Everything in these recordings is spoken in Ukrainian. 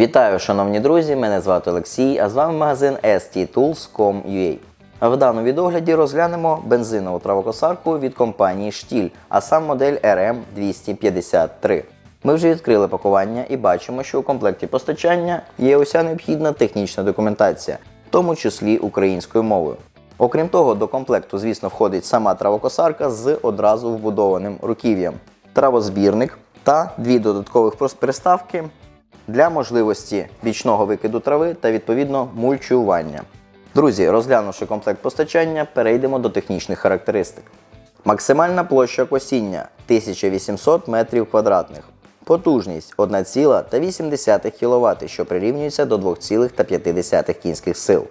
Вітаю, шановні друзі! Мене звати Олексій, а з вами магазин sttools.com.ua. В даному відогляді розглянемо бензинову травокосарку від компанії Штіль, а сам модель RM253. Ми вже відкрили пакування і бачимо, що у комплекті постачання є уся необхідна технічна документація, в тому числі українською мовою. Окрім того, до комплекту, звісно, входить сама травокосарка з одразу вбудованим руків'ям, травозбірник та дві додаткових приставки для можливості бічного викиду трави та відповідно мульчування. Друзі, розглянувши комплект постачання, перейдемо до технічних характеристик. Максимальна площа косіння 1800 метрів квадратних. Потужність 1,8 кВт, що прирівнюється до 2,5 кінських сил.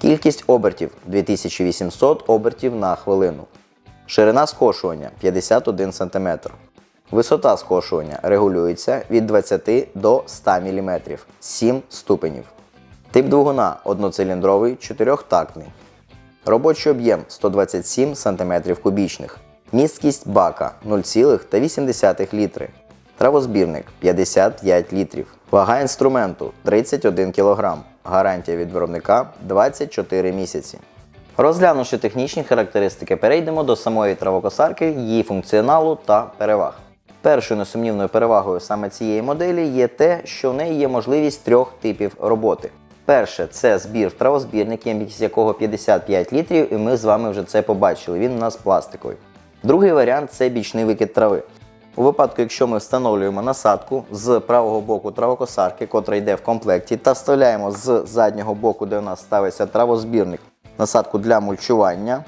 Кількість обертів 2800 обертів на хвилину. Ширина скошування 51 см. Висота скошування регулюється від 20 до 100 мм 7 ступенів. Тип двигуна одноциліндровий, чотирьохтактний. Робочий об'єм 127 см кубічних. Місткість бака 0,8 літри. Травозбірник 55 літрів. Вага інструменту 31 кг. Гарантія від виробника 24 місяці. Розглянувши технічні характеристики, перейдемо до самої травокосарки, її функціоналу та переваг. Першою несумнівною перевагою саме цієї моделі є те, що в неї є можливість трьох типів роботи. Перше це збір в травозбірник, ємність якого 55 літрів, і ми з вами вже це побачили. Він у нас пластиковий. Другий варіант це бічний викид трави. У випадку, якщо ми встановлюємо насадку з правого боку травокосарки, котра йде в комплекті, та вставляємо з заднього боку, де у нас ставиться травозбірник, насадку для мульчування,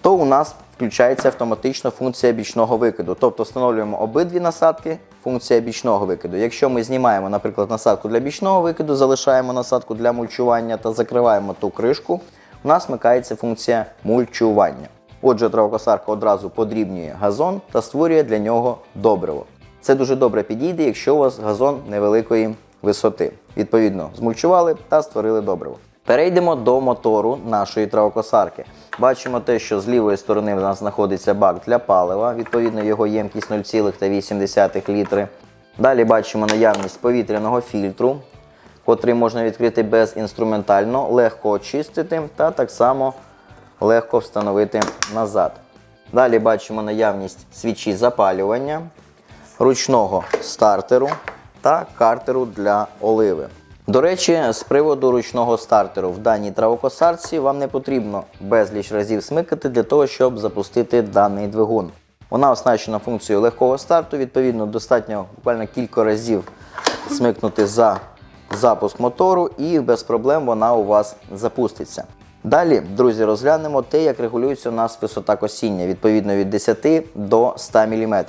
то у нас включається автоматично функція бічного викиду. Тобто встановлюємо обидві насадки, функція бічного викиду. Якщо ми знімаємо, наприклад, насадку для бічного викиду, залишаємо насадку для мульчування та закриваємо ту кришку, у нас вмикається функція мульчування. Отже, травокосарка одразу подрібнює газон та створює для нього добриво. Це дуже добре підійде, якщо у вас газон невеликої висоти. Відповідно, змульчували та створили добриво. Перейдемо до мотору нашої травокосарки. Бачимо те, що з лівої сторони в нас знаходиться бак для палива, відповідно, його ємкість 0,8 літри. Далі бачимо наявність повітряного фільтру, котрий можна відкрити безінструментально, легко очистити та так само легко встановити назад. Далі бачимо наявність свічі запалювання, ручного стартеру та картеру для оливи. До речі, з приводу ручного стартеру в даній травокосарці вам не потрібно безліч разів смикати для того, щоб запустити даний двигун. Вона оснащена функцією легкого старту, відповідно, достатньо буквально кілька разів смикнути за запуск мотору і без проблем вона у вас запуститься. Далі, друзі, розглянемо те, як регулюється у нас висота косіння відповідно від 10 до 100 мм.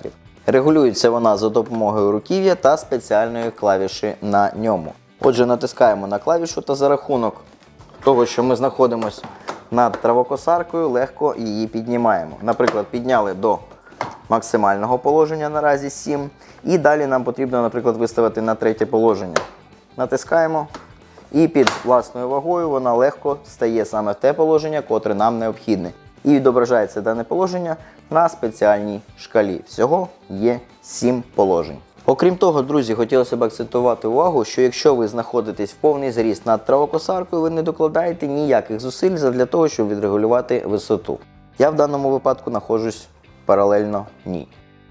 Регулюється вона за допомогою руків'я та спеціальної клавіші на ньому. Отже, натискаємо на клавішу та за рахунок того, що ми знаходимося над травокосаркою, легко її піднімаємо. Наприклад, підняли до максимального положення наразі 7. І далі нам потрібно, наприклад, виставити на третє положення. Натискаємо. І під власною вагою вона легко стає саме в те положення, котре нам необхідне. І відображається дане положення на спеціальній шкалі. Всього є 7 положень. Окрім того, друзі, хотілося б акцентувати увагу, що якщо ви знаходитесь в повний зріст над травокосаркою, ви не докладаєте ніяких зусиль для того, щоб відрегулювати висоту. Я в даному випадку знаходжусь паралельно ній.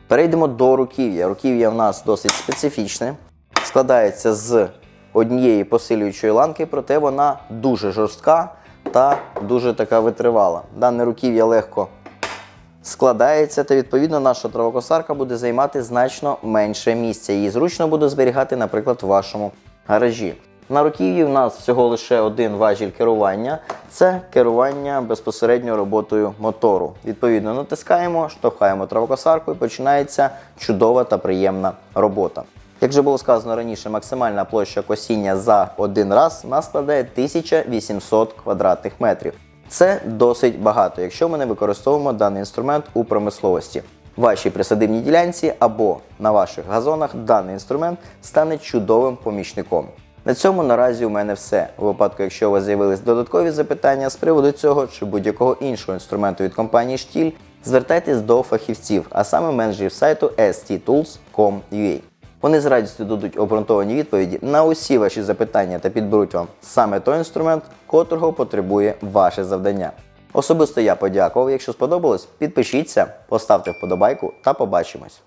Перейдемо до руків'я. Руків'я в нас досить специфічне, складається з однієї посилюючої ланки, проте вона дуже жорстка та дуже така витривала. Дане руків'я легко складається, та відповідно наша травокосарка буде займати значно менше місця. Її зручно буде зберігати, наприклад, в вашому гаражі. На руків'ї в нас всього лише один важіль керування це керування безпосередньо роботою мотору. Відповідно, натискаємо, штовхаємо травокосарку і починається чудова та приємна робота. Як вже було сказано раніше, максимальна площа косіння за один раз у нас складає 1800 квадратних метрів. Це досить багато, якщо ми не використовуємо даний інструмент у промисловості. В вашій присадибній ділянці або на ваших газонах даний інструмент стане чудовим помічником. На цьому наразі у мене все. У випадку, якщо у вас з'явились додаткові запитання з приводу цього чи будь-якого іншого інструменту від компанії Штіль, звертайтесь до фахівців, а саме менеджерів сайту sttools.com.ua. Вони з радістю дадуть обґрунтовані відповіді на усі ваші запитання та підберуть вам саме той інструмент, котрого потребує ваше завдання. Особисто я подякував. Якщо сподобалось, підпишіться, поставте вподобайку та побачимось.